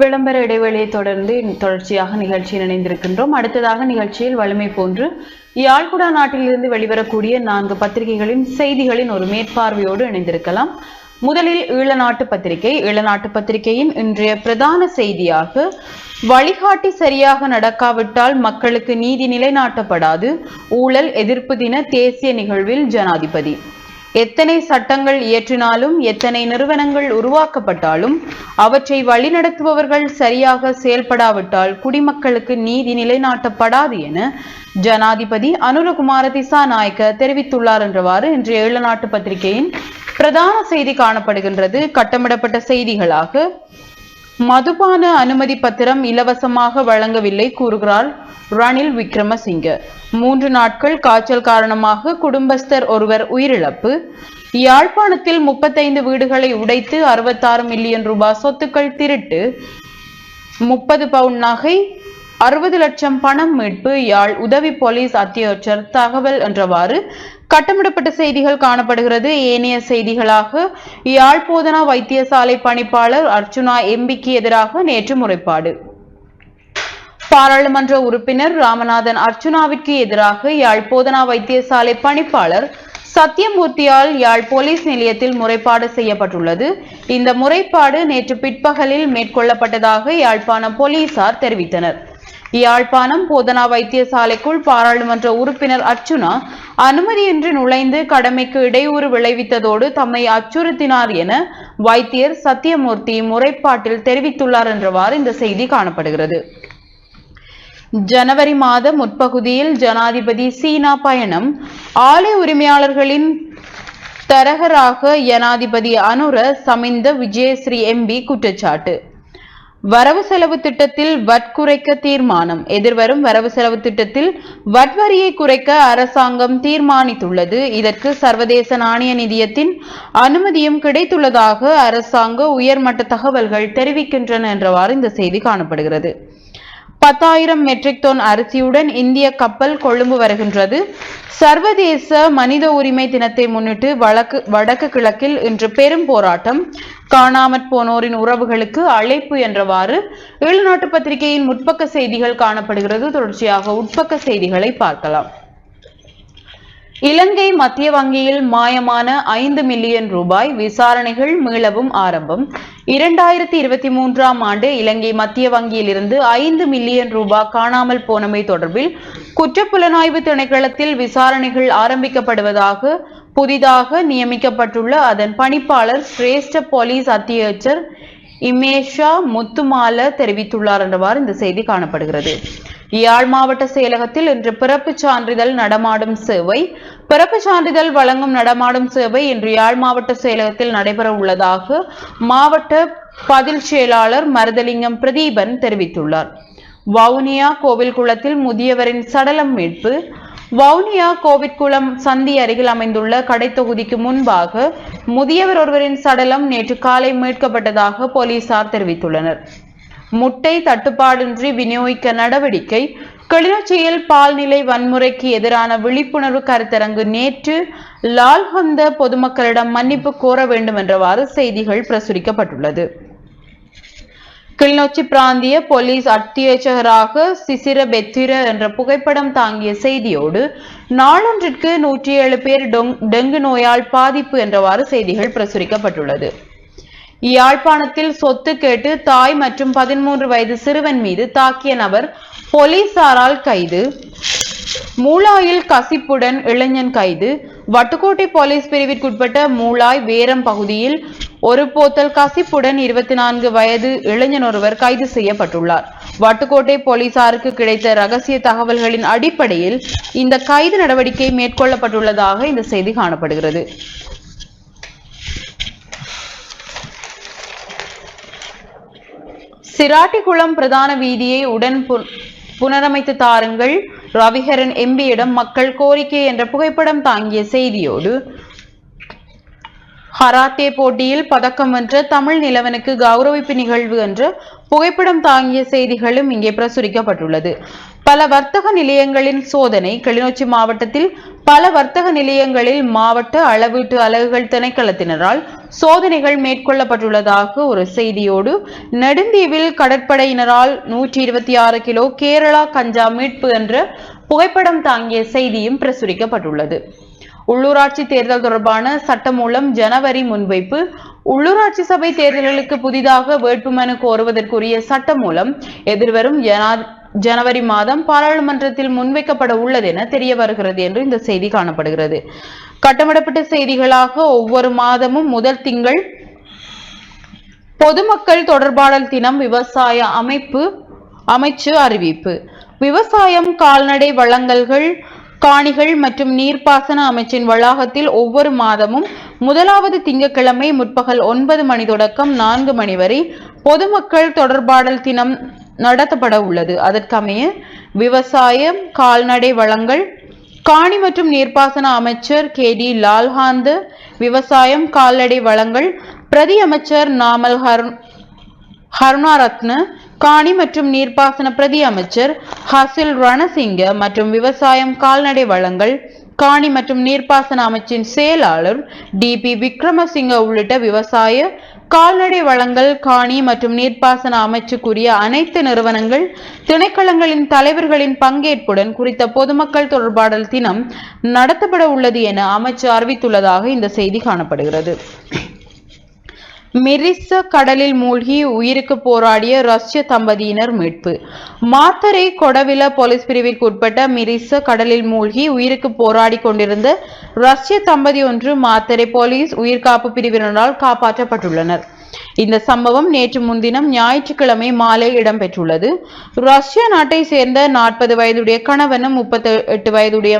விளம்பர இடைவெளியை தொடர்ந்து தொடர்ச்சியாக நிகழ்ச்சியில் இணைந்திருக்கின்றோம். அடுத்ததாக நிகழ்ச்சியில் வலிமை போன்று யாழ்குடா நாட்டிலிருந்து வெளிவரக்கூடிய நான்கு பத்திரிகைகளின் செய்திகளின் ஒரு மேற்பார்வையோடு இணைந்திருக்கலாம். முதலில் ஈழநாட்டு பத்திரிகை. ஈழநாட்டு பத்திரிகையின் இன்றைய பிரதான செய்தியாக வழிகாட்டி சரியாக நடக்காவிட்டால் மக்களுக்கு நீதி நிலைநாட்டப்படாது. ஊழல் எதிர்ப்பு தின தேசிய நிகழ்வில் ஜனாதிபதி. எத்தனை சட்டங்கள் இயற்றினாலும் எத்தனை நிறுவனங்கள் உருவாக்கப்பட்டாலும் அவற்றை வழிநடத்துபவர்கள் சரியாக செயல்படாவிட்டால் குடிமக்களுக்கு நீதி நிலைநாட்டப்படாது என ஜனாதிபதி அனுரகுமார திசாநாயக்க தெரிவித்துள்ளார் என்றவாறு இன்றைய ஈழநாட்டு பத்திரிகையின் பிரதான செய்தி காணப்படுகின்றது. கட்டமிடப்பட்ட செய்திகளாக மதுபான அனுமதி பத்திரம் இலவசமாக வழங்கவில்லை கூறுகிறார் ரணில் விக்ரமசிங்க. மூன்று நாட்கள் காய்ச்சல் காரணமாக குடும்பஸ்தர் ஒருவர் உயிரிழப்பு. யாழ்ப்பாணத்தில் முப்பத்தைந்து வீடுகளை உடைத்து அறுபத்தாறு மில்லியன் ரூபாய் சொத்துக்கள் திருட்டு. முப்பது பவுன் நகை அறுபது லட்சம் பணம் மீட்பு யாழ் உதவி போலீஸ் அத்தியட்சர் தகவல் என்றவாறு கட்டமிடப்பட்ட செய்திகள் காணப்படுகிறது. ஏனைய செய்திகளாக யாழ் போதனா வைத்தியசாலை பணிப்பாளர் அர்ச்சுனா எம்பிக்கு எதிராக நேற்று முறைப்பாடு. பாராளுமன்ற உறுப்பினர் ராமநாதன் அர்ச்சுனாவிற்கு எதிராக யாழ் போதனா வைத்தியசாலை பணிப்பாளர் சத்தியமூர்த்தியால் யாழ் போலீஸ் நிலையத்தில் முறைப்பாடு செய்யப்பட்டுள்ளது. இந்த முறைப்பாடு நேற்று பிற்பகலில் மேற்கொள்ளப்பட்டதாக யாழ்ப்பாணம் போலீசார் தெரிவித்தனர். யாழ்ப்பாணம் போதனா வைத்தியசாலைக்குள் பாராளுமன்ற உறுப்பினர் அர்ச்சுனா அனுமதியின்றி நுழைந்து கடமைக்கு இடையூறு விளைவித்ததோடு தம்மை அச்சுறுத்தினார் என வைத்தியர் சத்தியமூர்த்தி முறைப்பாட்டில் தெரிவித்துள்ளார் என்றவாறு இந்த செய்தி காணப்படுகிறது. ஜனவரி மாத முற்பகுதியில் ஜனாதிபதி சீனா பயணம். ஆலை உரிமையாளர்களின் தரகராக ஜனாதிபதி அனுர சமிந்த விஜயஸ்ரீ எம்பி குற்றச்சாட்டு. வரவு செலவு திட்டத்தில் வட் குறைக்க தீர்மானம். எதிர்வரும் வரவு செலவு திட்டத்தில் வட்வரியை குறைக்க அரசாங்கம் தீர்மானித்துள்ளது. இதற்கு சர்வதேச நாணய நிதியத்தின் அனுமதியும் கிடைத்துள்ளதாக அரசாங்க உயர்மட்ட தகவல்கள் தெரிவிக்கின்றன என்றவாறு இந்த செய்தி காணப்படுகிறது. பத்தாயிரம் மெட்ரிக் டன் அரிசியுடன் இந்திய கப்பல் கொழும்பு வருகின்றது. சர்வதேச மனித உரிமை தினத்தை முன்னிட்டு வழக்கு வடக்கு கிழக்கில் இன்று பெரும் போராட்டம். காணாமற் போனோரின் உறவுகளுக்கு அழைப்பு என்றவாறு ஈழநாட்டு பத்திரிகையின் முற்பக்க செய்திகள் காணப்படுகிறது. தொடர்ச்சியாக உட்பக்க செய்திகளை பார்க்கலாம். இலங்கை மத்திய வங்கியில் மாயமான ஐந்து மில்லியன் ரூபாய் விசாரணைகள் மீளவும் ஆரம்பம். இரண்டாயிரத்தி இருபத்தி மூன்றாம் ஆண்டு இலங்கை மத்திய வங்கியில் இருந்து ஐந்து மில்லியன் ரூபாய் காணாமல் போனமை தொடர்பில் குற்றப்புலனாய்வு திணைக்களத்தில் விசாரணைகள் ஆரம்பிக்கப்படுவதாக புதிதாக நியமிக்கப்பட்டுள்ள அதன் பணிப்பாளர் சிரேஷ்ட போலீஸ் அத்தியட்சர் இமேஷா முத்துமால தெரிவித்துள்ளார் என்றவாறு இந்த செய்தி காணப்படுகிறது. யாழ் மாவட்ட செயலகத்தில் இன்று பிறப்பு சான்றிதழ் நடமாடும் சேவை பிறப்பு சான்றிதழ் வழங்கும் நடமாடும் சேவை இன்று யாழ் மாவட்ட செயலகத்தில் நடைபெற உள்ளதாக மாவட்ட பதில் செயலாளர் மருதலிங்கம் பிரதீபன் தெரிவித்துள்ளார். வவுனியா கோவில் குளத்தில் முதியவரின் சடலம் மீட்பு வவுனியா கோவிட்குளம் சந்தி அருகில் அமைந்துள்ள கடை தொகுதிக்கு முன்பாக முதியவர் ஒருவரின் சடலம் நேற்று காலை மீட்கப்பட்டதாக போலீசார் தெரிவித்துள்ளனர். முட்டை தட்டுப்பாடின்றி விநியோகிக்க நடவடிக்கை. கிளிநொச்சியில் பால்நிலை வன்முறைக்கு எதிரான விழிப்புணர்வு கருத்தரங்கு நேற்று லால்ஹந்த பொதுமக்களிடம் மன்னிப்பு கோர வேண்டும் என்றவாறு செய்திகள் பிரசுரிக்கப்பட்டுள்ளது. கிளிநொச்சி பிராந்திய போலீஸ் அத்தியட்சகராக சிசிர பெத்திர என்ற புகைப்படம் தாங்கிய செய்தியோடு நாளொன்றிற்கு நூற்றி ஏழு பேர் டெங்கு நோயால் பாதிப்பு என்றவாறு செய்திகள் பிரசுரிக்கப்பட்டுள்ளது. யாழ்ப்பாணத்தில் சொத்து கேட்டு தாய் மற்றும் பதிமூன்று வயது சிறுவன் மீது தாக்கிய நபர் போலீசாரால் கைது. மூளாயில் கசிப்புடன் இளைஞன் கைது. வட்டுக்கோட்டை போலீஸ் பிரிவிற்குட்பட்ட மூளாய் வேரம் பகுதியில் ஒரு போத்தல் கசிப்புடன் இருபத்தி நான்கு வயது இளைஞன் ஒருவர் கைது செய்யப்பட்டுள்ளார். வட்டுக்கோட்டை போலீசாருக்கு கிடைத்த ரகசிய தகவல்களின் அடிப்படையில் இந்த கைது நடவடிக்கை மேற்கொள்ளப்பட்டுள்ளதாக இந்த செய்தி காணப்படுகிறது. சிராட்டிக்குளம் பிரதான வீதியை உடன் புனரமைத்து தாருங்கள். ரவிஹரன் எம்பியிடம் மக்கள் கோரிக்கை என்ற புகைப்படம் தாங்கிய செய்தியோடு ஹராத்தே போட்டியில் பதக்கம் வென்ற தமிழ் நிலவனுக்கு கௌரவிப்பு நிகழ்வு என்ற புகைப்படம் தாங்கிய செய்திகளும் இங்கே பிரசுரிக்கப்பட்டுள்ளது. பல வர்த்தக நிலையங்களின் சோதனை கிளிநொச்சி மாவட்டத்தில் பல வர்த்தக நிலையங்களில் மாவட்ட அளவீட்டு அலகுகள் திணைக்களத்தினரால் சோதனைகள் மேற்கொள்ளப்பட்டுள்ளதாக ஒரு செய்தியோடு நெடுந்தீவில் கடற்படையினரால் நூற்றி இருபத்தி ஆறு கிலோ கேரளா கஞ்சா மீட்பு என்ற புகைப்படம் தாங்கிய செய்தியும் பிரசுரிக்கப்பட்டுள்ளது. உள்ளூராட்சி தேர்தல் தொடர்பான சட்டமூலம் ஜனவரி முன்வைப்பு உள்ளூராட்சி சபை தேர்தல்களுக்கு புதிதாக வேட்புமனு கோருவதற்குரிய சட்டமூலம் எதிர்வரும் ஜனா ஜனவரி மாதம் பாராளுமன்றத்தில் முன்வைக்கப்பட உள்ளது என தெரிய வருகிறது என்று இந்த செய்தி காணப்படுகிறது. கட்டமிடப்பட்ட செய்திகளாக ஒவ்வொரு மாதமும் முதல் திங்கள் பொதுமக்கள் தொடர்பாடல் தினம் விவசாய அமைப்பு அமைச்சு அறிவிப்பு. விவசாயம் கால்நடை வளங்கல்கள் காணிகள் மற்றும் நீர்ப்பாசன அமைச்சின் வளாகத்தில் ஒவ்வொரு மாதமும் முதலாவது திங்கட்கிழமை முற்பகல் ஒன்பது மணி தொடக்கம் நான்கு மணி வரை பொதுமக்கள் தொடர்பாடல் தினம் நடத்தப்பட உள்ளது. அதற்கமைய விவசாயம் கால்நடை வளங்கள் காணி மற்றும் நீர்ப்பாசன அமைச்சர் கே. டி. லால்ஹாந்து விவசாயம் கால்நடை வளங்கள் பிரதி அமைச்சர் நாமல் ஹர் ஹருணாரத்ன காணி மற்றும் நீர்ப்பாசன பிரதி அமைச்சர் ஹசில் ரணசிங்க மற்றும் விவசாயம் கால்நடை வளங்கள் காணி மற்றும் நீர்ப்பாசன அமைச்சின் செயலாளர் டி. பி. விக்ரமசிங்க உள்ளிட்ட விவசாய கால்நடை வளங்கள் காணி மற்றும் நீர்ப்பாசன அமைச்சுக்குரிய அனைத்து நிறுவனங்கள் திணைக்களங்களின் தலைவர்களின் பங்கேற்புடன் குறித்த பொதுமக்கள் தொடர்பாடல் தினம் நடத்தப்பட உள்ளது என அமைச்சு அறிவித்துள்ளதாக இந்த செய்தி காணப்படுகிறது. மிரிச கடலில் மூழ்கி உயிருக்கு போராடிய ரஷ்ய தம்பதியினர் மீட்பு. மாத்தரை கொடவில போலீஸ் பிரிவிற்கு உட்பட்ட மிரிச கடலில் மூழ்கி உயிருக்கு போராடி கொண்டிருந்த ரஷ்ய தம்பதி ஒன்று மாத்தரை போலீஸ் உயிர்காப்பு பிரிவினரால் காப்பாற்றப்பட்டுள்ளனர். இந்த சம்பவம் நேற்று முன்தினம் ஞாயிற்றுக்கிழமை மாலை இடம்பெற்றுள்ளது. ரஷ்ய நாட்டை சேர்ந்த நாற்பது வயதுடைய கணவனும் முப்பத்தி எட்டு வயதுடைய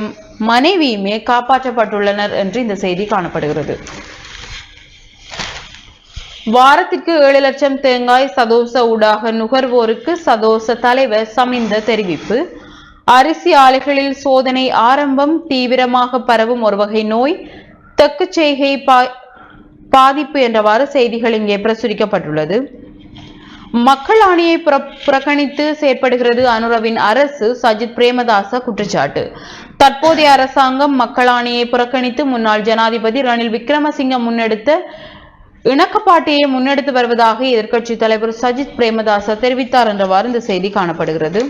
மனைவியுமே காப்பாற்றப்பட்டுள்ளனர் என்று இந்த செய்தி காணப்படுகிறது. வாரத்திற்கு ஏழு லட்சம் தேங்காய் சதோச ஊடாக நுகர்வோருக்கு சதோச தலைவர் சமிந்த தெரிவிப்பு. அரிசி ஆலைகளில் சோதனை ஆரம்பம் தீவிரமாக பரவும் ஒரு வகை நோய் தெக்கு செய்கை பா- பாதிப்பு என்றவாறு செய்திகள் இங்கே பிரசுரிக்கப்பட்டுள்ளது. மக்கள் ஆணையை புற- புறக்கணித்து செயற்படுகிறது அனுரவின் அரசு சஜித் பிரேமதாச குற்றச்சாட்டு. தற்போதைய அரசாங்கம் மக்கள் ஆணையை புறக்கணித்து முன்னாள் ஜனாதிபதி ரணில் விக்ரமசிங்க முன்னெடுத்த இணக்கப்பாட்டையை முன்னெடுத்து வருவதாக எதிர்க்கட்சி தலைவர் சஜித் பிரேமதாச தெரிவித்தார் என்றவாறு இந்த செய்தி காணப்படுகிறது.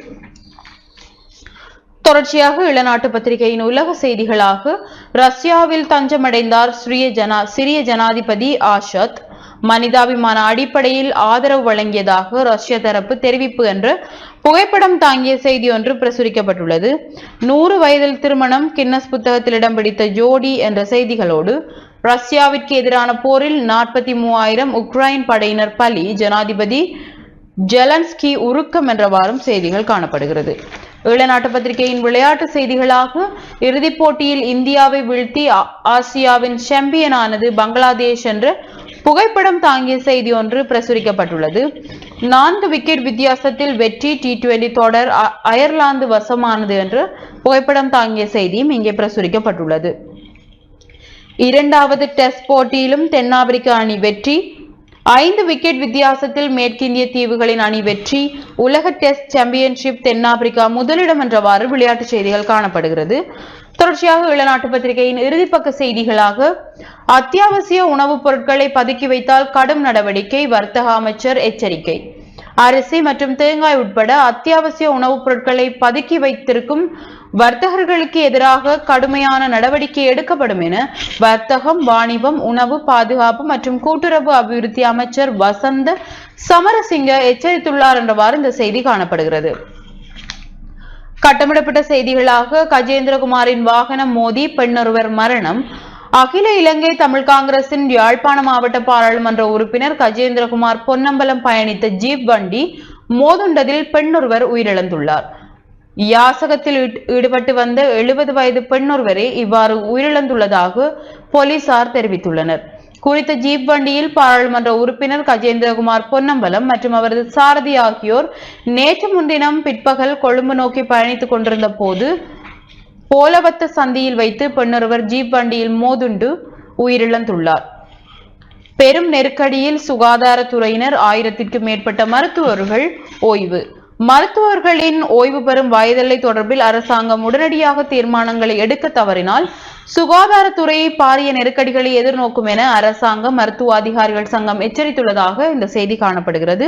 தொடர்ச்சியாக இளநாட்டு பத்திரிகையின் உலக செய்திகளாக ரஷ்யாவில் தஞ்சமடைந்தார் சிறிய ஜனா சிறிய ஜனாதிபதி ஆஷத். மனிதாபிமான அடிப்படையில் ஆதரவு வழங்கியதாக ரஷ்ய தரப்பு தெரிவிப்பு என்று புகைப்படம் தாங்கிய செய்தி ஒன்று பிரசுரிக்கப்பட்டுள்ளது. நூறு வயதில் திருமணம் கின்னஸ் புத்தகத்தில் இடம் பிடித்த ஜோடி என்ற செய்திகளோடு ரஷ்யாவிற்கு எதிரான போரில் நாற்பத்தி மூவாயிரம் உக்ரைன் படையினர் பலி. ஜனாதிபதி ஜெலன்ஸ்கி உருக்கம் என்றவாறும் செய்திகள் காணப்படுகிறது. ஈழநாட்டு பத்திரிகையின் விளையாட்டு செய்திகளாக இறுதிப் போட்டியில் இந்தியாவை வீழ்த்தி ஆசியாவின் சாம்பியனானது பங்களாதேஷ் என்ற புகைப்படம் தாங்கிய செய்தி ஒன்று பிரசுரிக்கப்பட்டுள்ளது. நான்கு விக்கெட் வித்தியாசத்தில் வெற்றி டி டுவெண்டி தொடர் அ- அயர்லாந்து வசமானது என்று புகைப்படம் தாங்கிய செய்தியும் இங்கே பிரசுரிக்கப்பட்டுள்ளது. இரண்டாவது டெஸ்ட் போட்டியிலும் தென்னாப்பிரிக்க அணி வெற்றி. ஐந்து விக்கெட் வித்தியாசத்தில் மேற்கிந்திய தீவுகளின் அணி வெற்றி. உலக டெஸ்ட் சாம்பியன்ஷிப் தென்னாப்பிரிக்கா முதலிடம் என்றவாறு விளையாட்டு செய்திகள் காணப்படுகிறது. தொடர்ச்சியாக இளநாட்டு பத்திரிகையின் இறுதிப்பக்க செய்திகளாக அத்தியாவசிய உணவுப் பொருட்களை பதுக்கி வைத்தால் கடும் நடவடிக்கை வர்த்தக அமைச்சர் எச்சரிக்கை. அரிசி மற்றும் தேங்காய் உட்பட அத்தியாவசிய உணவுப் பொருட்களை பதுக்கி வைத்திருக்கும் வர்த்தகர்களுக்கு எதிராக கடுமையான நடவடிக்கை எடுக்கப்படும் என வர்த்தகம் வாணிபம் உணவு பாதுகாப்பு மற்றும் கூட்டுறவு அபிவிருத்தி அமைச்சர் வசந்த சமரசிங்க எச்சரித்துள்ளார் என்றவாறு இந்த செய்தி காணப்படுகிறது. கட்டமிடப்பட்ட செய்திகளாக கஜேந்திரகுமாரின் வாகனம் மோதி பெண்ணொருவர் மரணம். அகில இலங்கை தமிழ் காங்கிரசின் யாழ்ப்பாண மாவட்ட பாராளுமன்ற உறுப்பினர் கஜேந்திரகுமார் பொன்னம்பலம் பயணித்த ஜீப் வண்டி மோதுண்டதில் பெண்ணொருவர் உயிரிழந்துள்ளார். யாசகத்தில் ஈடுபட்டு வந்த எழுபது வயது பெண்ணொருவரே இவ்வாறு உயிரிழந்துள்ளதாக போலீசார் தெரிவித்துள்ளனர். குறித்த ஜீப் வண்டியில் பாராளுமன்ற உறுப்பினர் கஜேந்திரகுமார் பொன்னம்பலம் மற்றும் அவரது சாரதி ஆகியோர் நேற்று முன்தினம் பிற்பகல் கொழும்பு நோக்கி பயணித்துக் கொண்டிருந்த போது போலவத்த சந்தியில் வைத்து பெண்ணொருவர் ஜீப் வண்டியில் மோதுண்டு உயிரிழந்துள்ளார். பெரும் நெருக்கடியில் சுகாதாரத்துறையினர் ஆயிரத்திற்கு மேற்பட்ட மருத்துவர்கள் ஓய்வு. மருத்துவர்களின் ஓய்வு பெறும் வயதெல்லை தொடர்பில் அரசாங்கம் உடனடியாக தீர்மானங்களை எடுக்க தவறினால் சுகாதாரத்துறையை பாரிய நெருக்கடிகளை எதிர்நோக்கும் என அரசாங்கம் மருத்துவ அதிகாரிகள் சங்கம் எச்சரித்துள்ளதாக இந்த செய்தி காணப்படுகிறது.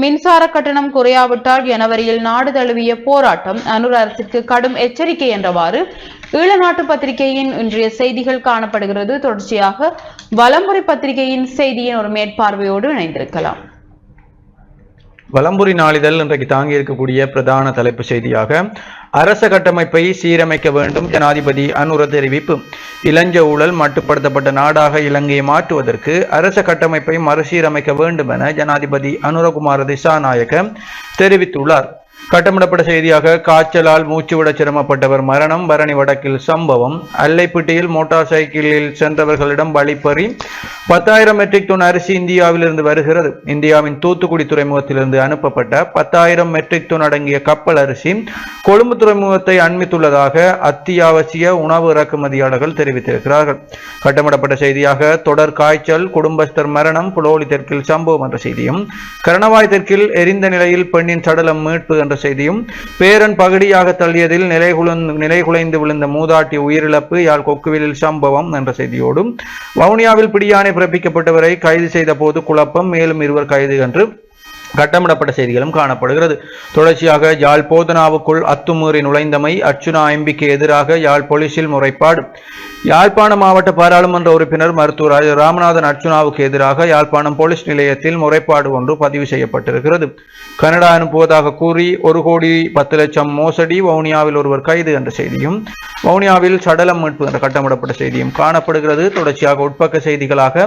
மின்சார கட்டணம் குறையாவிட்டால் ஜனவரியில் நாடு தழுவிய போராட்டம் அனுர் அரசிற்கு கடும் எச்சரிக்கை என்றவாறு ஈழநாட்டு பத்திரிகையின் இன்றைய செய்திகள் காணப்படுகிறது. தொடர்ச்சியாக வலமுறை பத்திரிகையின் செய்தியின் ஒரு மேற்பார்வையோடு இணைந்திருக்கலாம். வலம்புரி நாளிதழ் இன்றைக்கு தாங்கி இருக்கக்கூடிய பிரதான தலைப்பு செய்தியாக அரச கட்டமைப்பை சீரமைக்க வேண்டும் ஜனாதிபதி அனுர தெரிவிப்பு. இளஞ்ச ஊழல் மட்டுப்படுத்தப்பட்ட நாடாக இலங்கையை மாற்றுவதற்கு அரச கட்டமைப்பை மறுசீரமைக்க வேண்டும் என ஜனாதிபதி அனுரகுமார திசாநாயக்க தெரிவித்துள்ளார். கட்டமிடப்பட்ட செய்தியாக காய்ச்சலால் மூச்சுவிட சிரமப்பட்டவர் மரணம் பரணி வடக்கில் சம்பவம். அல்லைப்பட்டியில் மோட்டார் சைக்கிளில் சென்றவர்களிடம் வழிப்பறி பத்தாயிரம் மெட்ரிக் டன் அரிசி இந்தியாவிலிருந்து வருகிறது. இந்தியாவின் தூத்துக்குடி துறைமுகத்திலிருந்து அனுப்பப்பட்ட பத்தாயிரம் மெட்ரிக் டன் அடங்கிய கப்பல் அரிசி கொழும்பு துறைமுகத்தை அண்மித்துள்ளதாக அத்தியாவசிய உணவு இறக்குமதியாளர்கள் தெரிவித்திருக்கிறார்கள். கட்டமிடப்பட்ட செய்தியாக தொடர் காய்ச்சல் குடும்பஸ்தர் மரணம் புலோலி தெற்கில் சம்பவம் என்ற செய்தியும் கரணவாய் தெற்கில் எரிந்த நிலையில் பெண்ணின் சடலம் மீட்பு என்ற செய்தியும் பேரன் பகுடியாக தள்ளியதில் நிலைகுலந்து நிலைகுலைந்து விழுந்த மூதாட்டி உயிரிழப்பு யாழ் கொக்குவிலில் சம்பவம் என்ற செய்தியோடும் வவுனியாவில் பிடியானை பிறப்பிக்கப்பட்டவரை கைது செய்த போது குழப்பம் மேலும் இருவர் கைது என்று கட்டமிடப்பட்ட செய்திகளும் காணப்படுகிறது. தொடர்ச்சியாக யாழ் போதனாவுக்குள் அத்துமீறி நுழைந்தமை அர்ச்சுனா எம்பிக்கு எதிராக யாழ் போலீசில் முறைப்பாடு. யாழ்ப்பாணம் மாவட்ட பாராளுமன்ற உறுப்பினர் மருத்துவர் ராமநாதன் அர்ச்சுனாவுக்கு எதிராக யாழ்ப்பாணம் போலீஸ் நிலையத்தில் முறைப்பாடு ஒன்று பதிவு செய்யப்பட்டிருக்கிறது. கனடா அனுப்புவதாக கூறி ஒரு கோடி பத்து லட்சம் மோசடி வவுனியாவில் ஒருவர் கைது என்ற செய்தியும் வவுனியாவில் சடலம் மீட்பு என்ற கட்டமிடப்பட்ட செய்தியும் காணப்படுகிறது. தொடர்ச்சியாக உட்பக்க செய்திகளாக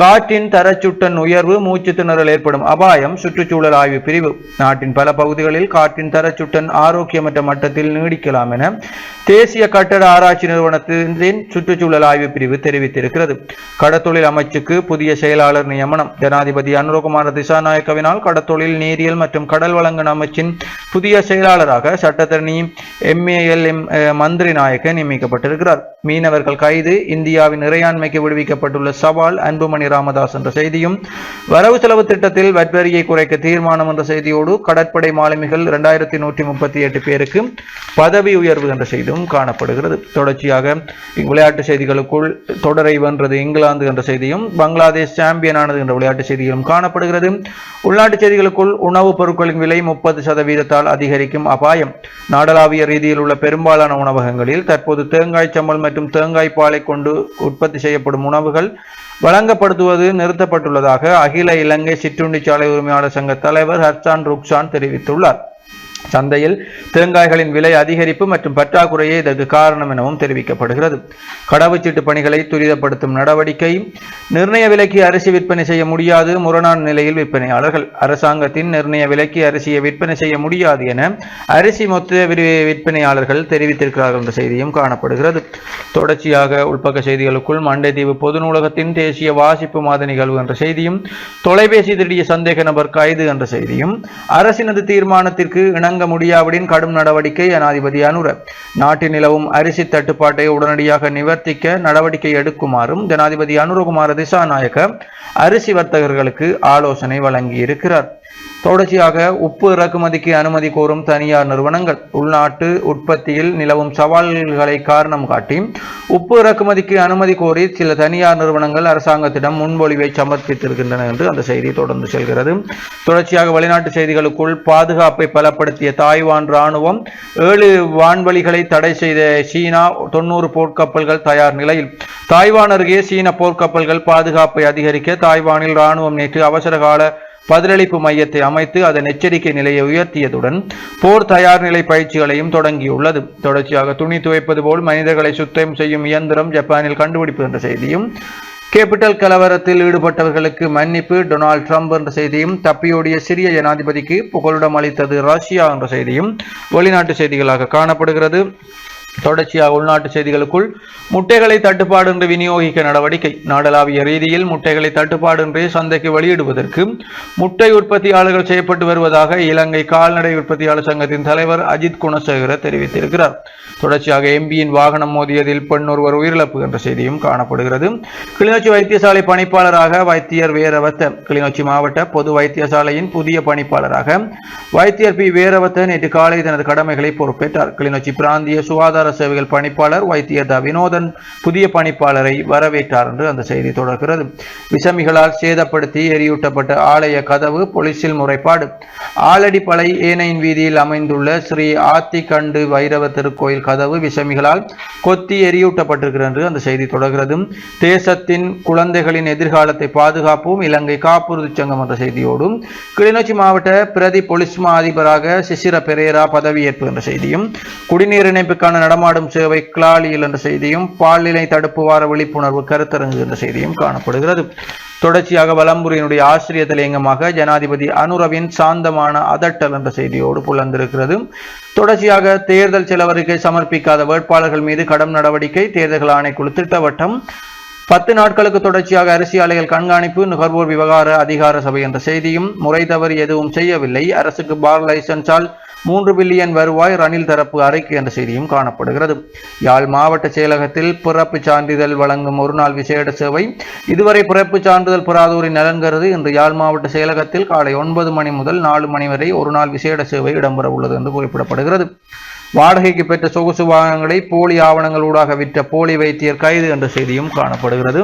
காற்றின் தரச்சுட்டன் உயர்வு மூச்சு திணறல் ஏற்படும் அபாயம் சுற்றுச்சூழல் ஆய்வு பிரிவு. நாட்டின் பல பகுதிகளில் காற்றின் தரச்சுட்டன் ஆரோக்கியமற்ற மட்டத்தில் நீடிக்கலாம் என தேசிய கட்டட ஆராய்ச்சி நிறுவனத்தின் சுற்றுச்சூழல் ஆய்வு பிரிவு தெரிவித்திருக்கிறது. கடத்தொழில் அமைச்சுக்கு புதிய செயலாளர் நியமனம். ஜனாதிபதி அனுரகுமார திசாநாயக்கவினால் கடத்தொழில் நீரியல் மற்றும் கடல் வழங்கல் அமைச்சின் புதிய செயலாளராக சட்டத்தரணி எம்ஏஎல் எம் மந்திரி நாயக்க நியமிக்கப்பட்டிருக்கிறார். மீனவர்கள் கைது இந்தியாவின் இறையாண்மைக்கு விடுவிக்கப்பட்டுள்ள சவால் அன்புமணி ராமதாஸ் என்ற செய்தியும் வரவு செலவு திட்டத்தில் வட்வரியை குறைக்க தீர்மானம் என்ற செய்தியோடு கடற்படை மாலுமிகள் இரண்டாயிரத்தி நூற்றி முப்பத்தி எட்டு பேருக்கு பதவி உயர்வு என்ற செய்தியும் காணப்படுகிறது. தொடர்ச்சியாக விளையாட்டு செய்திகளுக்குள் தொடரை வென்றது இங்கிலாந்து என்ற செய்தியும் பங்களாதேஷ் சாம்பியனானது என்ற விளையாட்டு செய்திகளும் காணப்படுகிறது. உள்நாட்டு செய்திகளுக்குள் உணவு உணவுப் பொருட்களின் விலை முப்பது சதவீதத்தால் அதிகரிக்கும் அபாயம். நாடளாவிய ரீதியில் உள்ள பெரும்பாலான உணவகங்களில் தற்போது தேங்காய் சம்பல் மற்றும் தேங்காய் பாலை கொண்டு உற்பத்தி செய்யப்படும் உணவுகள் வழங்கப்படுத்துவது நிறுத்தப்பட்டுள்ளதாக அகில இலங்கை சிற்றுண்டிச்சாலை உரிமையாளர் சங்க தலைவர் ஹர்சான் ருக்சான் தெரிவித்துள்ளார். சந்தையில் தேங்காய்களின் விலை அதிகரிப்பு மற்றும் பற்றாக்குறையே இதற்கு காரணம் எனவும் தெரிவிக்கப்படுகிறது. கடவுச்சீட்டு பணிகளை துரிதப்படுத்தும் நடவடிக்கை நிர்ணய விலைக்கு அரிசி விற்பனை செய்ய முடியாது முரணான நிலையில் விற்பனையாளர்கள். அரசாங்கத்தின் நிர்ணய விலைக்கு அரிசியை விற்பனை செய்ய முடியாது என அரிசி மொத்த விற்பனையாளர்கள் தெரிவித்திருக்கிறார்கள் என்ற செய்தியும் காணப்படுகிறது. தொடர்ச்சியாக உள்பக்க செய்திகளுக்குள் மண்டைதீவு பொது நூலகத்தின் தேசிய வாசிப்பு மாத நிகழ்வு என்ற செய்தியும் தொலைபேசி திருடிய சந்தேக நபர் கைது என்ற செய்தியும் அரசினது தீர்மானத்திற்கு இணங்க முடியாவிடின் கடும் நடவடிக்கை ஜனாதிபதி அனுர. நாட்டில் நிலவும் அரிசி தட்டுப்பாட்டை உடனடியாக நிவர்த்திக்க நடவடிக்கை எடுக்குமாறும் ஜனாதிபதி அனுரகுமார திசாநாயக்க அரிசி வர்த்தகர்களுக்கு ஆலோசனை வழங்கியிருக்கிறார். தொடர்ச்சியாக உப்பு இறக்குமதிக்கு அனுமதி கோரும் தனியார் நிறுவனங்கள் உள்நாட்டு உற்பத்தியில் நிலவும் சவால்களை காரணம் காட்டி உப்பு இறக்குமதிக்கு அனுமதி கோரி சில தனியார் நிறுவனங்கள் அரசாங்கத்திடம் முன்மொழிவை சமர்ப்பித்திருக்கின்றன என்று அந்த செய்தி தொடர்ந்து செல்கிறது. தொடர்ச்சியாக வெளிநாட்டு செய்திகளுக்குள் பாதுகாப்பை பலப்படுத்திய தாய்வான் ராணுவம் ஏழு வான்வழிகளை தடை செய்த சீனா தொண்ணூறு போர்க்கப்பல்கள் தயார் நிலையில். தாய்வான் அருகே சீன போர்க்கப்பல்கள் பாதுகாப்பை அதிகரிக்க தாய்வானில் ராணுவம் நேற்று அவசரகால பதிலளிப்பு மையத்தை அமைத்து அதன் எச்சரிக்கை நிலையை உயர்த்தியதுடன் போர் தயார் நிலை பயிற்சிகளையும் தொடங்கியுள்ளது. தொடர்ச்சியாக துணி துவைப்பது போல் மனிதர்களை சுத்தம் செய்யும் இயந்திரம் ஜப்பானில் கண்டுபிடிப்பு என்ற செய்தியும் கேபிட்டல் கலவரத்தில் ஈடுபட்டவர்களுக்கு மன்னிப்பு டொனால்ட் ட்ரம்ப் என்ற செய்தியும் தப்பியோடிய சிறிய ஜனாதிபதிக்கு புகலிடம் அளித்தது ரஷ்யா என்ற செய்தியும் வெளிநாட்டு செய்திகளாக காணப்படுகிறது. தொடர்ச்சியாக உள்நாட்டு செய்திகளுக்குள் முட்டைகளை தட்டுப்பாடின்றி விநியோகிக்க நடவடிக்கை. நாடளாவிய ரீதியில் முட்டைகளை தட்டுப்பாடின்றி சந்தைக்கு வெளியிடுவதற்கு முட்டை உற்பத்தியாளர்கள் செய்யப்பட்டு வருவதாக இலங்கை கால்நடை உற்பத்தியாளர் சங்கத்தின் தலைவர் அஜித் குணசேகர தெரிவித்திருக்கிறார். தொடர்ச்சியாக எம்பியின் வாகனம் மோதியதில் பெண் ஒருவர் உயிரிழப்பு என்ற செய்தியும் காணப்படுகிறது. கிளிநொச்சி வைத்தியசாலை பணிப்பாளராக வைத்தியர் வேரவத்த கிளிநொச்சி மாவட்ட பொது வைத்தியசாலையின் புதிய பணிப்பாளராக வைத்தியர் பி. வேரவத்த நேற்று காலை தனது கடமைகளை பொறுப்பேற்றார். கிளிநொச்சி பிராந்திய சுகாதார சேவைகள் பணிப்பாளர் வைத்தியர் த. வினோதன் புதிய பணிப்பாளரை வரவேற்றார் என்று அந்த செய்தி தொடர்கிறது. விசமிகளால் சேதப்படுத்தி எரியூட்டப்பட்ட ஆலய கதவு போலீசில் முறைப்பாடு. ஆலடிப்பளை ஏனையின் வீதியில் அமைந்துள்ள ஸ்ரீ ஆத்திகண்டு வைரவ திருக்கோயில் கதவு விசமிகளால் கொத்தி எரியூட்டப்பட்டிருக்கிறது என்று அந்த செய்தி தொடர்கிறது. தேசத்தின் குழந்தைகளின் எதிர்காலத்தை பாதுகாப்போம் இலங்கை காப்புறுதி சங்கம் என்ற செய்தியோடும் கிளிநொச்சி மாவட்ட பிரதி பொலிஸ் மா அதிபராக சிசிர பெரேரா பதவியேற்பு என்ற செய்தியும் குடிநீர் இணைப்புக்கான நடமாடும் சேவை கிளாலியில் என்ற செய்தியும் பால்நிலை தடுப்பு வார விழிப்புணர்வு கருத்தரங்கு என்ற செய்தியும் காணப்படுகிறது. தொடர்ச்சியாக வலம்புரியினுடைய ஆசிரிய தலையங்கமாக ஜனாதிபதி அனுரவின் சாந்தமான அதட்டல் என்ற செய்தியோடு புலந்திருக்கிறது. தொடர்ச்சியாக தேர்தல் செலவறிக்கை சமர்ப்பிக்காத வேட்பாளர்கள் மீது கடும் நடவடிக்கை தேர்தல்கள் ஆணைக்குழு திட்டவட்டம். பத்து நாட்களுக்கு தொடர்ச்சியாக அரிசி ஆலைகள் கண்காணிப்பு நுகர்வோர் விவகார அதிகார சபை என்ற செய்தியும் முறை தவறு எதுவும் செய்யவில்லை. அரசுக்கு பார் லைசன்ஸால் மூன்று பில்லியன் வருவாய் ரணில் தரப்பு அறைக்கு என்ற செய்தியும் காணப்படுகிறது. யாழ் மாவட்ட செயலகத்தில் பிறப்பு சான்றிதழ் வழங்கும் ஒரு நாள் விசேட சேவை. இதுவரை பிறப்பு சான்றிதழ் பெறாதோரின் நலன் கருதி இன்று யாழ் மாவட்ட செயலகத்தில் காலை ஒன்பது மணி முதல் நாலு மணி வரை ஒரு நாள் விசேட சேவை இடம்பெற உள்ளது என்று குறிப்பிடப்படுகிறது. வாடகைக்கு பெற்ற சொகுசு வாகனங்களை போலி ஆவணங்களூடாக விற்ற போலி வைத்தியர் கைது என்ற செய்தியும் காணப்படுகிறது.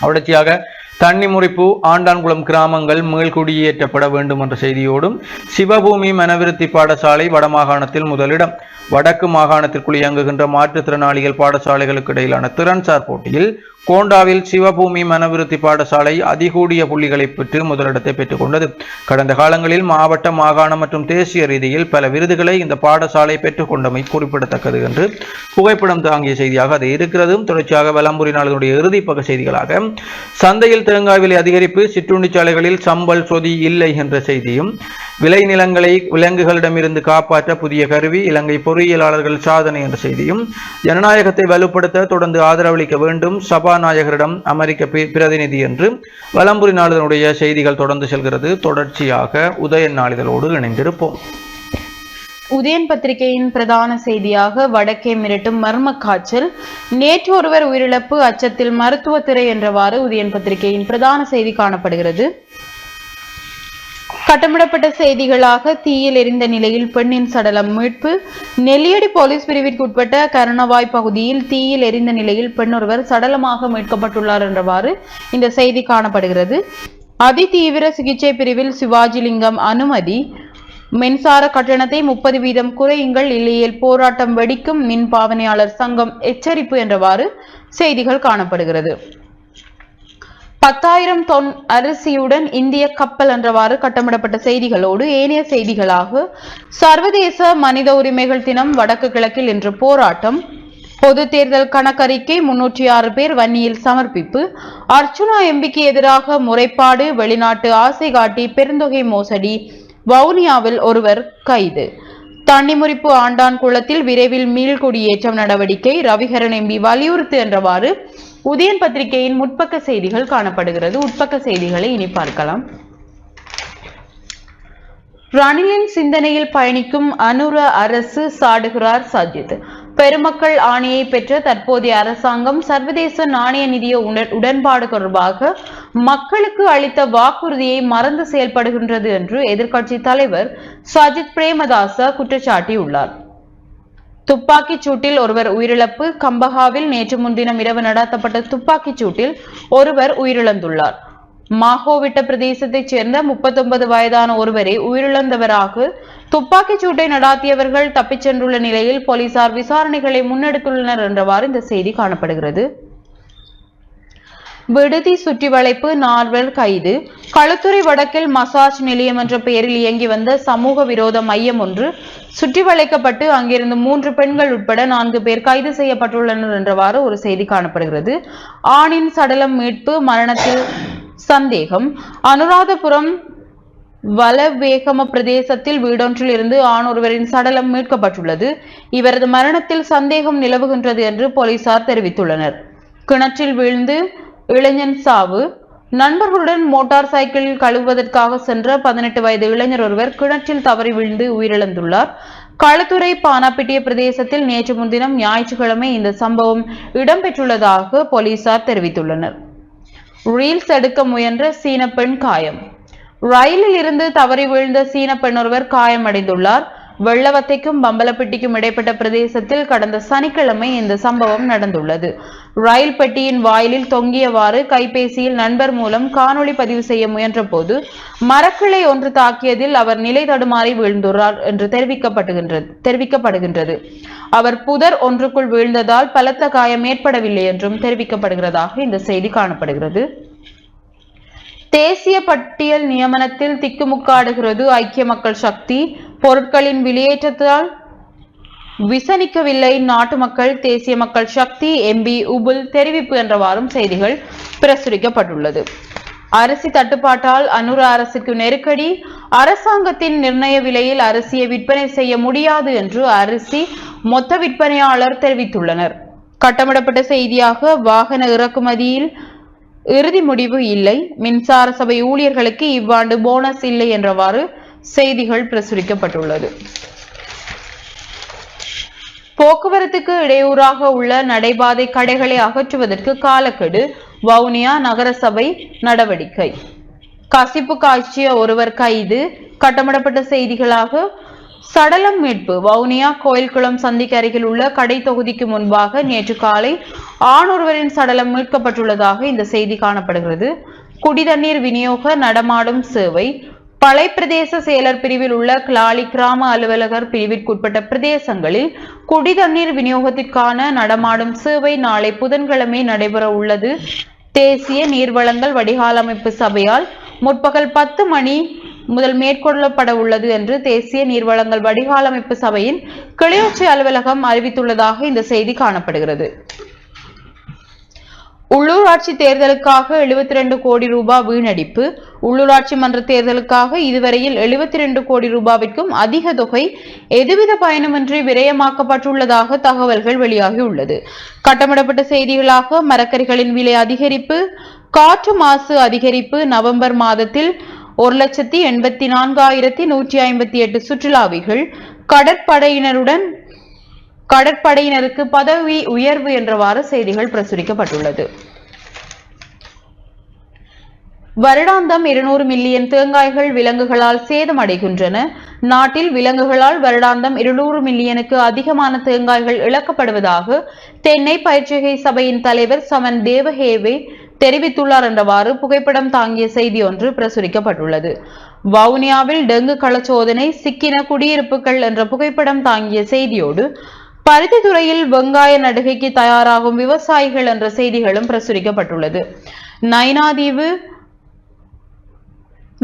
தொடர்ச்சியாக தண்ணி முறிப்பு ஆண்டான்குளம் கிராமங்கள் மீள்குடியேற்றப்பட வேண்டும் என்ற செய்தியோடும் சிவபூமி மனவிருத்தி பாடசாலை வடமாகாணத்தில் முதலிடம். வடக்கு மாகாணத்திற்குள் இயங்குகின்ற மாற்றுத்திறனாளிகள் பாடசாலைகளுக்கு இடையிலான திறன்சார் போட்டியில் கோண்டாவில் சிவபூமி மனவிருத்தி பாடசாலை அதிகூடிய புள்ளிகளை பெற்று முதலிடத்தை பெற்றுக்கொண்டது கடந்த காலங்களில் மாவட்ட மாகாணம் மற்றும் தேசிய ரீதியில் பல விருதுகளை இந்த பாடசாலை பெற்றுக்கொண்டமை குறிப்பிடத்தக்கது என்று புகைப்படம் தாங்கிய செய்தியாக அது இருக்கிறது. தொடர்ச்சியாக வலம்புரி நாளினுடைய இறுதிப்பக்க செய்திகளாக சந்தையில் தேங்காய் விலை அதிகரிப்பு சிற்றுண்டிச்சாலைகளில் சம்பல் சொதி இல்லை என்ற செய்தியும் விளைநிலங்களை விலங்குகளிடமிருந்து காப்பாற்ற புதிய கருவி இலங்கை பொறியியலாளர்கள் சாதனை என்ற செய்தியும் ஜனநாயகத்தை வலுப்படுத்த தொடர்ந்து ஆதரவளிக்க வேண்டும் சபாநாயகரிடம் அமெரிக்க பிரதிநிதி என்று வலம்புரி நாளிதனுடைய செய்திகள் தொடர்ந்து செல்கிறது. தொடர்ச்சியாக உதயன் நாளிதழோடு இணைந்திருப்போம். உதயன் பத்திரிகையின் பிரதான செய்தியாக வடக்கே மிரட்டும் மர்ம காய்ச்சல் நேற்று ஒருவர் உயிரிழப்பு அச்சத்தில் மருத்துவ திரை என்றவாறு உதயன் பத்திரிகையின் பிரதான செய்தி காணப்படுகிறது. கட்டமிடப்பட்ட செய்திகளாக தீயில் எரிந்த நிலையில் பெண்ணின் சடலம் மீட்பு. நெல்லியடி போலீஸ் பிரிவிற்கு உட்பட்ட கருணவாய் பகுதியில் தீயில் எரிந்த நிலையில் பெண்ணொருவர் சடலமாக மீட்கப்பட்டுள்ளார் என்றவாறு இந்த செய்தி காணப்படுகிறது. அதிதீவிர சிகிச்சை பிரிவில் சிவாஜிலிங்கம் அனுமதி. மின்சார கட்டணத்தை முப்பது வீதம் குறையுங்கள் இல்லையேல் போராட்டம் வெடிக்கும் மின் பாவனையாளர் சங்கம் எச்சரிப்பு என்றவாறு செய்திகள் காணப்படுகிறது. பத்தாயிரம் தொன் அரிசியுடன் இந்திய கப்பல் என்றவாறு கட்டமிடப்பட்ட செய்திகளோடு ஏனைய செய்திகளாக சர்வதேச மனித உரிமைகள் தினம் வடக்கு கிழக்கில் இன்று போராட்டம். பொது தேர்தல் கணக்கறிக்கை முன்னூற்றி ஆறு பேர் வன்னியில் சமர்ப்பிப்பு. அர்ச்சுனா எம்பிக்கு எதிராக முறைப்பாடு வெளிநாட்டு ஆசை காட்டி பெருந்தொகை மோசடி. வவுனியாவில் ஒருவர் கைது. தண்ணிமுறிப்பு ஆண்டான் குளத்தில் விரைவில் மீள்குடியேற்றம் நடவடிக்கை. ரவிகரன் எம்பி வலியுறுத்து என்றவாறு உதயன் பத்திரிகையின் முற்பக்க செய்திகள் காணப்படுகிறது. உட்பக்க செய்திகளை இனி பார்க்கலாம். ரணிலின் சிந்தனையில் பயணிக்கும் அனுர அரசு சாடுகிறார் சஜித். பெருமக்கள் ஆணையை பெற்ற தற்போதைய அரசாங்கம் சர்வதேச நாணய நிதிய உடன்பாடு தொடர்பாக மக்களுக்கு அளித்த வாக்குறுதியை மறந்து செயல்படுகின்றது என்று எதிர்க்கட்சி தலைவர் சஜித் பிரேமதாச குற்றச்சாட்டியுள்ளார். துப்பாக்கிச் சூட்டில் ஒருவர் உயிரிழப்பு கம்பஹாவில் நேற்று முன்தினம் இரவு நடத்தப்பட்ட துப்பாக்கிச் சூட்டில் ஒருவர் உயிரிழந்துள்ளார். மாஹோவிட்ட பிரதேசத்தைச் சேர்ந்த முப்பத்தொன்பது வயதான ஒருவரை உயிரிழந்தவராக துப்பாக்கிச் சூட்டை நடாத்தியவர்கள் தப்பிச் சென்றுள்ள நிலையில் போலீசார் விசாரணைகளை முன்னெடுத்துள்ளனர் என்றவாறு இந்த செய்தி காணப்படுகிறது. விடுதி சுற்றி வளைப்பு நால்வர் கைது. களுத்துறை வடக்கில் மசாஜ் நிலையம் என்ற பெயரில் இயங்கி வந்த சமூக விரோத மையம் ஒன்று சுற்றி வளைக்கப்பட்டு அங்கிருந்து மூன்று பெண்கள் உட்பட நான்கு பேர் கைது செய்யப்பட்டுள்ளனர் என்றவாறு ஒரு செய்தி காணப்படுகிறது. ஆணின் சடலம் மீட்பு மரணத்தில் சந்தேகம். அனுராதபுரம் வலவேகம பிரதேசத்தில் வீடொன்றில் இருந்து ஆணொருவரின் சடலம் மீட்கப்பட்டுள்ளது. இவரது மரணத்தில் சந்தேகம் நிலவுகின்றது என்று போலீசார் தெரிவித்துள்ளனர். கிணற்றில் வீழ்ந்து இளைஞன் சாவு. நண்பர்களுடன் மோட்டார் சைக்கிளில் கழுவுவதற்காக சென்ற பதினெட்டு வயது இளைஞர் ஒருவர் கிணற்றில் தவறி விழுந்து உயிரிழந்துள்ளார். களத்துறை பானாப்பிட்டிய பிரதேசத்தில் நேற்று முன்தினம் ஞாயிற்றுக்கிழமை இந்த சம்பவம் இடம்பெற்றுள்ளதாக போலீசார் தெரிவித்துள்ளனர். ரீல்ஸ் எடுக்க முயன்ற சீன பெண் காயம். ரயிலில் இருந்து தவறி வீழ்ந்த சீன பெண் ஒருவர் காயமடைந்துள்ளார். வெள்ளவத்தைக்கும் பம்பலப்பட்டிக்கும் இடைப்பட்ட பிரதேசத்தில் கடந்த சனிக்கிழமை இந்த சம்பவம் நடந்துள்ளது. ரயில் பெட்டியின் வாயிலில் தொங்கியவாறு கைபேசியில் நண்பர் மூலம் காணொளி பதிவு செய்ய முயன்றபோது மரக்கிளை ஒன்று தாக்கியதில் அவர் நிலை தடுமாறி வீழ்ந்துள்ளார் என்று தெரிவிக்கப்படுகின்றது தெரிவிக்கப்படுகின்றது. அவர் புதர் ஒன்றுக்குள் வீழ்ந்ததால் பலத்த காயம் ஏற்படவில்லை என்றும் தெரிவிக்கப்படுகிறதாக இந்த செய்தி காணப்படுகிறது. தேசிய பட்டியல் நியமனத்தில் திக்குமுக்காடுகிறது ஐக்கிய மக்கள் சக்தி. பொருட்களின் விலையேற்றத்தால் விசனிக்கவில்லை நாட்டு மக்கள் தேசிய மக்கள் சக்தி. எம்பி உபுல் தெரிவிப்பு என்றவாறும் செய்திகள் பிரசுரிக்கப்பட்டுள்ளது. அரிசி தட்டுப்பாட்டால் அனுர அரசுக்கு நெருக்கடி. அரசாங்கத்தின் நிர்ணய விலையில் அரிசியை விற்பனை செய்ய முடியாது என்று அரிசி மொத்த விற்பனையாளர் தெரிவித்துள்ளனர். கட்டமிடப்பட்ட செய்தியாக வாகன இறக்குமதியில் இறுதி முடிவு இல்லை. மின்சார சபை ஊழியர்களுக்கு இவ்வாண்டு போனஸ் இல்லை என்றவாறு செய்திகள் பிரசுரிக்கப்பட்டுள்ளது. போக்குவரத்துக்கு இடையூறாக உள்ள நடைபாதை கடைகளை அகற்றுவதற்கு காலக்கெடு வவுனியா நகரசபை நடவடிக்கை. கசிப்பு காய்ச்சிய ஒருவர் கைது. கட்டமிடப்பட்ட செய்திகளாக சடலம் மீட்பு. வவுனியா கோயில்குளம் சந்திக்கு அருகில் உள்ள கடை தொகுதிக்கு முன்பாக நேற்று காலை ஆணொருவரின் சடலம் மீட்கப்பட்டுள்ளதாக இந்த செய்தி காணப்படுகிறது. குடிதண்ணீர் விநியோக நடமாடும் சேவை. பளை பிரதேச செயலர் பிரிவில் உள்ள கிளாலி கிராம அலுவலகர் பிரிவிற்குட்பட்ட பிரதேசங்களில் குடிதண்ணீர் விநியோகத்திற்கான நடமாடும் சேவை நாளை புதன்கிழமை நடைபெற உள்ளது. தேசிய நீர்வளங்கள் வடிகால் அமைப்பு சபையால் முற்பகல் பத்து மணி முதல் மேற்கொள்ளப்பட உள்ளது என்று தேசிய நீர்வளங்கள் வடிகாலமைப்பு சபையின் கிளிநொச்சி அலுவலகம் அறிவித்துள்ளதாக இந்த செய்தி காணப்படுகிறது. உள்ளூராட்சி தேர்தலுக்காக 72 கோடி ரூபாய் வீணடிப்பு. உள்ளூராட்சி மன்ற தேர்தலுக்காக இதுவரையில் 72 கோடி ரூபாவிற்கும் அதிக தொகை எதுவித பயணமின்றி விரயமாக்கப்பட்டுள்ளதாக தகவல்கள் வெளியாகியுள்ளது. கட்டமிடப்பட்ட செய்திகளாக மரக்கறிகளின் விலை அதிகரிப்பு காற்று மாசு அதிகரிப்பு நவம்பர் மாதத்தில் ஒரு லட்சத்தி எண்பத்தி நான்காயிரத்தி நூற்றி ஐம்பத்தி எட்டு சுற்றுலாவிகள் கடற்படையினருடன் கடற்படையினருக்கு பதவி உயர்வு என்றவாறு செய்திகள் பிரசுரிக்கப்பட்டுள்ளது. வருடாந்தம் இருநூறு மில்லியன் தேங்காய்கள் விலங்குகளால் சேதமடைகின்றன. நாட்டில் விலங்குகளால் வருடாந்தம் இருநூறு மில்லியனுக்கு அதிகமான தேங்காய்கள் இழக்கப்படுவதாக தென்னை பயிற்சிகை சபையின் தலைவர் சமன் தேவஹேவே தெரிவித்துள்ளார் என்றவாறு புகைப்படம் தாங்கிய செய்தி ஒன்று பிரசுரிக்கப்பட்டுள்ளது. வவுனியாவில் டெங்கு களச்சோதனை சிக்கின குடியிருப்புகள் என்ற புகைப்படம் தாங்கிய செய்தியோடு பருத்தித்துறையில் வெங்காய நடுகைக்கு தயாராகும் விவசாயிகள் என்ற செய்திகளும் பிரசுரிக்கப்பட்டுள்ளது. நைனாதீவு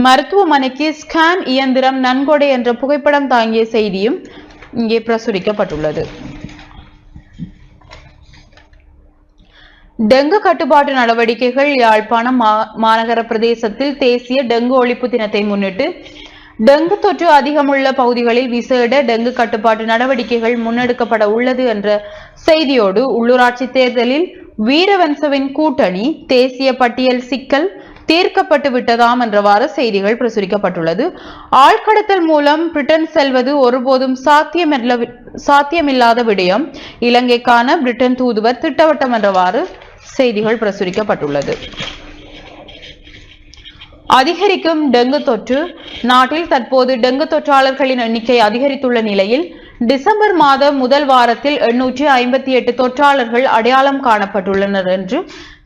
மருத்துவமனைக்கு ஸ்கேன் இயந்திரம் நன்கொடை என்ற புகைப்படம் தாங்கிய செய்தியும் இங்கே பிரசுரிக்கப்பட்டுள்ளது. டெங்கு கட்டுப்பாட்டு நடவடிக்கைகள் யாழ்ப்பாணம் மா- மாநகர பிரதேசத்தில் தேசிய டெங்கு ஒழிப்பு தினத்தை முன்னிட்டு டெங்கு தொற்று அதிகமுள்ள பகுதிகளில் விசேட டெங்கு கட்டுப்பாட்டு நடவடிக்கைகள் முன்னெடுக்கப்பட உள்ளது என்ற செய்தியோடு உள்ளூராட்சி தேர்தலில் வீரவன்சவின் கூட்டணி தேசிய பட்டியல் சிக்கல் தீர்க்கப்பட்டு விட்டதாம் என்றவாறு செய்திகள் பிரசுரிக்கப்பட்டுள்ளது. ஆழ்கடத்தல் மூலம் பிரிட்டன் செல்வது ஒருபோதும் சாத்தியமில்ல சாத்தியமில்லாத விடயம். இலங்கைக்கான பிரிட்டன் தூதுவர் திட்டவட்டம் என்றவாறு செய்திகள் பிரசுரிக்கப்பட்டுள்ளது. அதிகரிக்கும் டெங்கு தொற்று. நாட்டில் தற்போது டெங்கு தொற்றாளர்களின் எண்ணிக்கை அதிகரித்துள்ள நிலையில் டிசம்பர் மாத முதல் வாரத்தில் எண்ணூற்றி ஐம்பத்தி எட்டு தொற்றாளர்கள் அடையாளம் காணப்பட்டுள்ளனர் என்று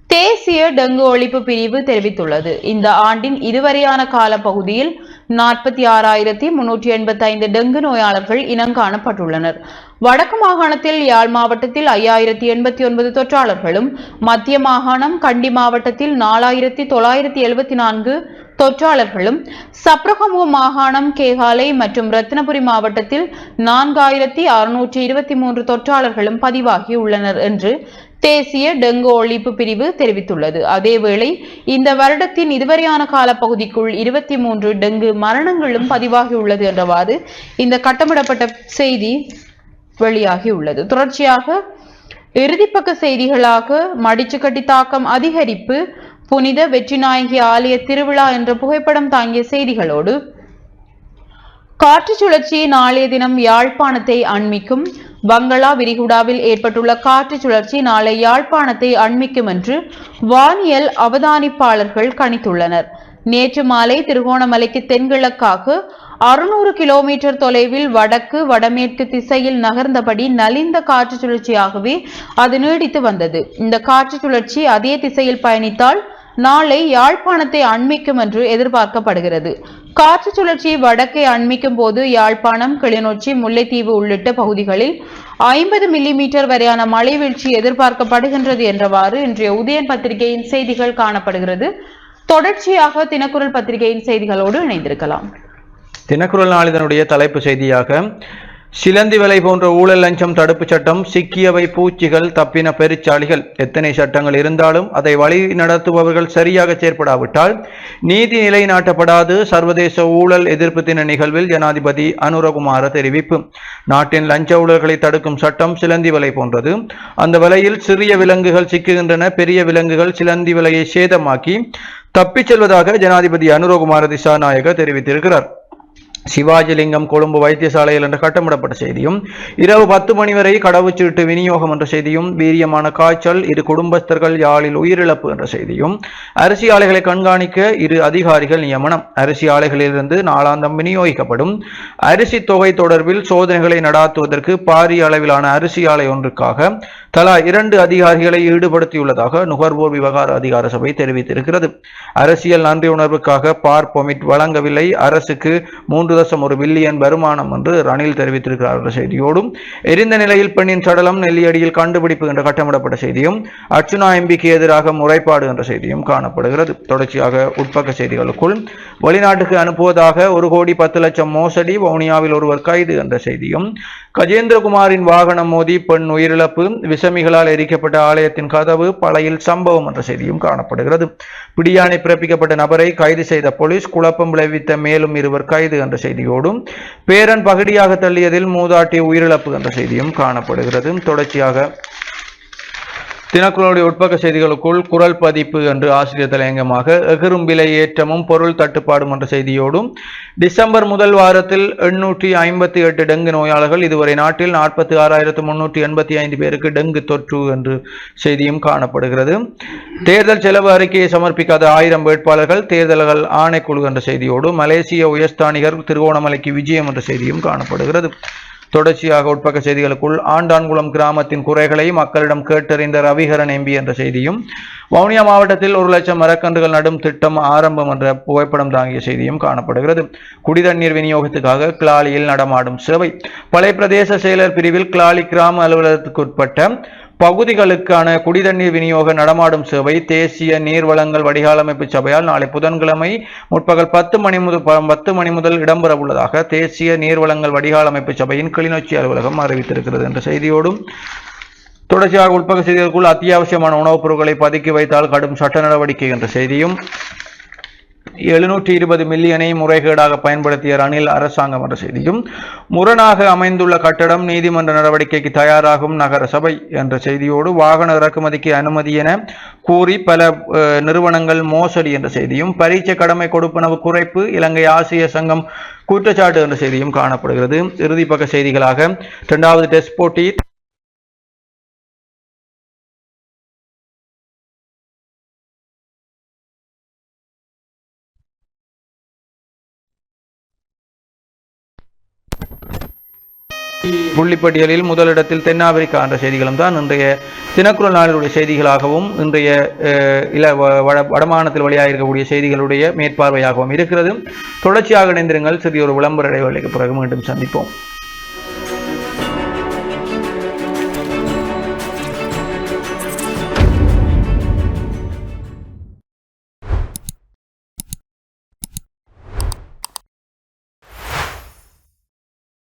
தேசிய டெங்கு ஒழிப்பு பிரிவு தெரிவித்துள்ளது. இந்த ஆண்டின் இதுவரையான கால பகுதியில் நாற்பத்தி ஆறாயிரத்தி முன்னூற்றி எண்பத்தி ஐந்து டெங்கு நோயாளர்கள் இனங்காணப்பட்டுள்ளனர் வடக்கு மாகாணத்தில் யாழ் மாவட்டத்தில் ஐயாயிரத்தி எண்பத்தி ஒன்பது தொற்றாளர்களும் மத்திய மாகாணம் கண்டி மாவட்டத்தில் நாலாயிரத்தி தொள்ளாயிரத்தி எழுபத்தி நான்கு தொற்றாளர்களும் சப்ரகமு மாகாணம் கேகாலை மற்றும் ரத்தினபுரி மாவட்டத்தில் நான்காயிரத்தி அறுநூற்றி இருபத்தி மூன்று தொற்றாளர்களும் பதிவாகி உள்ளனர் என்று தேசிய டெங்கு ஒழிப்பு பிரிவு தெரிவித்துள்ளது. அதேவேளை இந்த வருடத்தின் இதுவரையான காலப்பகுதிக்குள் இருபத்தி மூன்று டெங்கு மரணங்களும் பதிவாகியுள்ளது என்றவாறு இந்த கட்டமிடப்பட்ட செய்தி வெளியாகியுள்ளது தொடர்ச்சியாக இறுதிப்பக்க செய்திகளாக மடிச்சுக்கட்டி தாக்கம் அதிகரிப்பு புனித வெற்றிநாயகி ஆலய திருவிழா என்ற புகைப்படம் தாங்கிய செய்திகளோடு காற்று சுழற்சி நாளைய தினம் யாழ்ப்பாணத்தை அண்மிக்கும் வங்களா விரிகுடாவில் ஏற்பட்டுள்ள காற்று சுழற்சி நாளை யாழ்ப்பாணத்தை அண்மிக்கும் என்று வானியல் அவதானிப்பாளர்கள் கணித்துள்ளனர். நேற்று மாலை திருகோணமலைக்கு தென்கிழக்காக அறுநூறு கிலோமீட்டர் தொலைவில் வடக்கு வடமேற்கு திசையில் நகர்ந்தபடி நலிந்த காற்று சுழற்சியாகவே அது நீடித்து வந்தது. இந்த காற்று சுழற்சி அதே திசையில் பயணித்தால் நாளை யாழ்ப்பாணத்தை அண்மிக்கும் என்று எதிர்பார்க்கப்படுகிறது. காற்று சுழற்சி வடக்கை அண்மிக்கும் போது யாழ்ப்பாணம் கிளிநொச்சி முல்லைத்தீவு உள்ளிட்ட பகுதிகளில் ஐம்பது மில்லிமீட்டர் வரையான மழை வீழ்ச்சி எதிர்பார்க்கப்படுகின்றது என்றவாறு இன்றைய உதயன் பத்திரிகையின் செய்திகள் காணப்படுகிறது. தொடர்ச்சியாக தினக்குரல் பத்திரிகையின் செய்திகளோடு இணைந்திருக்கலாம். தினக்குரல் நாளிதனுடைய தலைப்பு செய்தியாக சிலந்தி விலை போன்ற ஊழல் லஞ்சம் தடுப்புச் சட்டம் சிக்கியவை பூச்சிகள் தப்பின பெருச்சாளிகள். எத்தனை சட்டங்கள் இருந்தாலும் அதை வழி நடத்துபவர்கள் சரியாக செயற்படாவிட்டால் நீதி நிலைநாட்டப்படாது. சர்வதேச ஊழல் எதிர்ப்பு தின நிகழ்வில் ஜனாதிபதி அனுரகுமார தெரிவிப்பு. நாட்டின் லஞ்ச ஊழல்களை தடுக்கும் சட்டம் சிலந்தி விலை போன்றது. அந்த விலையில் சிறிய விலங்குகள் சிக்குகின்றன. பெரிய விலங்குகள் சிலந்தி விலையை சேதமாக்கி தப்பிச் செல்வதாக ஜனாதிபதி அனுரகுமார திசாநாயக தெரிவித்திருக்கிறார். சிவாஜிலிங்கம் கொழும்பு வைத்தியசாலையில் என்று கட்டமிடப்பட்ட செய்தியும் இரவு பத்து மணி வரை கடவுச்சீட்டு விநியோகம் என்ற செய்தியும் வீரியமான காய்ச்சல் இரு குடும்பஸ்தர்கள் யாழில் உயிரிழப்பு என்ற செய்தியும் அரிசி ஆலைகளை கண்காணிக்க இரு அதிகாரிகள் நியமனம். அரிசி ஆலைகளிலிருந்து நாளாந்தம் விநியோகிக்கப்படும். அரிசி தொகை தொடர்பில் சோதனைகளை நடாத்துவதற்கு பாரிய அளவிலான அரிசி ஆலை ஒன்றுக்காக தலா இரண்டு அதிகாரிகளை ஈடுபடுத்தியுள்ளதாக நுகர்வோர் விவகார அதிகார சபை தெரிவித்திருக்கிறது. அரசியல் நன்றி உணர்வுக்காக பார் பொமிட் வழங்கவில்லை. அரசுக்கு மூன்று தசம் ஒரு பில்லியன் வருமானம் என்று ரணில் தெரிவித்திருக்கிறார் என்ற செய்தியோடும் எரிந்த நிலையில் பெண்ணின் சடலம் நெல்லியடியில் கண்டுபிடிப்பு என்ற கட்டமிடப்பட்ட செய்தியும் அர்ச்சுனா எம்பிக்கு எதிராக முறைப்பாடு என்ற செய்தியும் காணப்படுகிறது. தொடர்ச்சியாக உட்பக்க செய்திகளுக்குள் வெளிநாட்டுக்கு அனுப்புவதாக ஒரு கோடி பத்து லட்சம் மோசடி வவுனியாவில் ஒருவர் கைது என்ற செய்தியும் கஜேந்திரகுமாரின் வாகனம் மோதி பெண் உயிரிழப்பு விசமிகளால் எரிக்கப்பட்ட ஆலயத்தின் கதவு பழையில் சம்பவம் என்ற செய்தியும் காணப்படுகிறது. பிடியாணை பிறப்பிக்கப்பட்ட நபரை கைது செய்த போலீஸ் குழப்பம் விளைவித்த மேலும் இருவர் கைது என்ற செய்தியோடும் பேரன் பகுதியாக தள்ளியதில் மூதாட்டி உயிரிழப்பு என்ற செய்தியும் காணப்படுகிறது. தொடர்ச்சியாக தினக்குழுடைய உட்பக்க செய்திகளுக்குள் குரல் பதிப்பு என்று ஆசிரியர் தலையங்கமாக எகிரும் விலை ஏற்றமும் பொருள் தட்டுப்பாடும் என்ற செய்தியோடும் டிசம்பர் முதல் வாரத்தில் எண்ணூற்றி ஐம்பத்தி எட்டு டெங்கு நோயாளர்கள் இதுவரை நாட்டில் நாற்பத்தி ஆறாயிரத்து முன்னூற்றி எண்பத்தி ஐந்து பேருக்கு டெங்கு தொற்று என்று செய்தியும் காணப்படுகிறது. தேர்தல் செலவு அறிக்கையை சமர்ப்பிக்காத ஆயிரம் வேட்பாளர்கள் தேர்தல்கள் ஆணைக்குழு என்ற செய்தியோடு மலேசிய உயர்ஸ்தானிகர் திருகோணமலைக்கு விஜயம் என்ற செய்தியும் காணப்படுகிறது. தொடர்ச்சியாக உட்பக்க செய்திகளுக்குள் ஆண்டான்குளம் கிராமத்தின் குறைகளை மக்களிடம் கேட்டறிந்த ரவிகரன் எம்பி என்ற செய்தியும் வவுனியா மாவட்டத்தில் ஒரு லட்சம் மரக்கன்றுகள் நடும் திட்டம் ஆரம்பம் என்ற புகைப்படம் தாங்கிய செய்தியும் காணப்படுகிறது. குடிதண்ணீர் விநியோகத்துக்காக கிளாலியில் நடமாடும் சேவை. பழைய பிரதேச செயலர் பிரிவில் கிளாலி கிராம அலுவலகத்துக்கு உட்பட்ட பகுதிகளுக்கான குடிதண்ணீர் விநியோக நடமாடும் சேவை தேசிய நீர்வளங்கள் வடிகாலமைப்பு சபையால் நாளை புதன்கிழமை முற்பகல் பத்து மணி முதல் ப- பத்து மணி முதல் இடம்பெற உள்ளதாக தேசிய நீர்வளங்கள் வடிகாலமைப்பு சபையின் கிளிநொச்சி அலுவலகம் அறிவித்திருக்கிறது. என்ற செய்தியோடும் தொடர்ச்சியாக உட்பக செய்திகளுக்குள் அத்தியாவசியமான உணவுப் பொருட்களை பதுக்கி வைத்தால் கடும் சட்ட நடவடிக்கை என்ற செய்தியும் எழுநூற்றி இருபது மில்லியனை முறைகேடாக பயன்படுத்திய ரணில் அரசாங்கம் என்ற செய்தியும் முரணாக அமைந்துள்ள கட்டடம் நீதிமன்ற நடவடிக்கைக்கு தயாராகும் நகர சபை என்ற செய்தியோடு வாகன இறக்குமதிக்கு அனுமதி என கூறி பல நிறுவனங்கள் மோசடி என்ற செய்தியும் பரீட்சை கடமை கொடுப்பனவு குறைப்பு இலங்கை ஆசிய சங்கம் குற்றச்சாட்டு என்ற செய்தியும் காணப்படுகிறது. இறுதிப்பக்க செய்திகளாக இரண்டாவது டெஸ்ட் போட்டி புள்ளிப்பட்டியலில் முதலிடத்தில் தென்னாப்பிரிக்கா என்ற செய்திகளும் தான் இன்றைய தினக்குரல் நாளினுடைய செய்திகளாகவும் இன்றைய இல வ- வட வடமானத்தில் வழியாக இருக்கக்கூடிய செய்திகளுடைய மேற்பார்வையாகவும் இருக்கிறது. தொடர்ச்சியாக இணைந்திருங்கள். சிறிய ஒரு விளம்பர இடைவேளைக்கு பிறகு மீண்டும் சந்திப்போம்.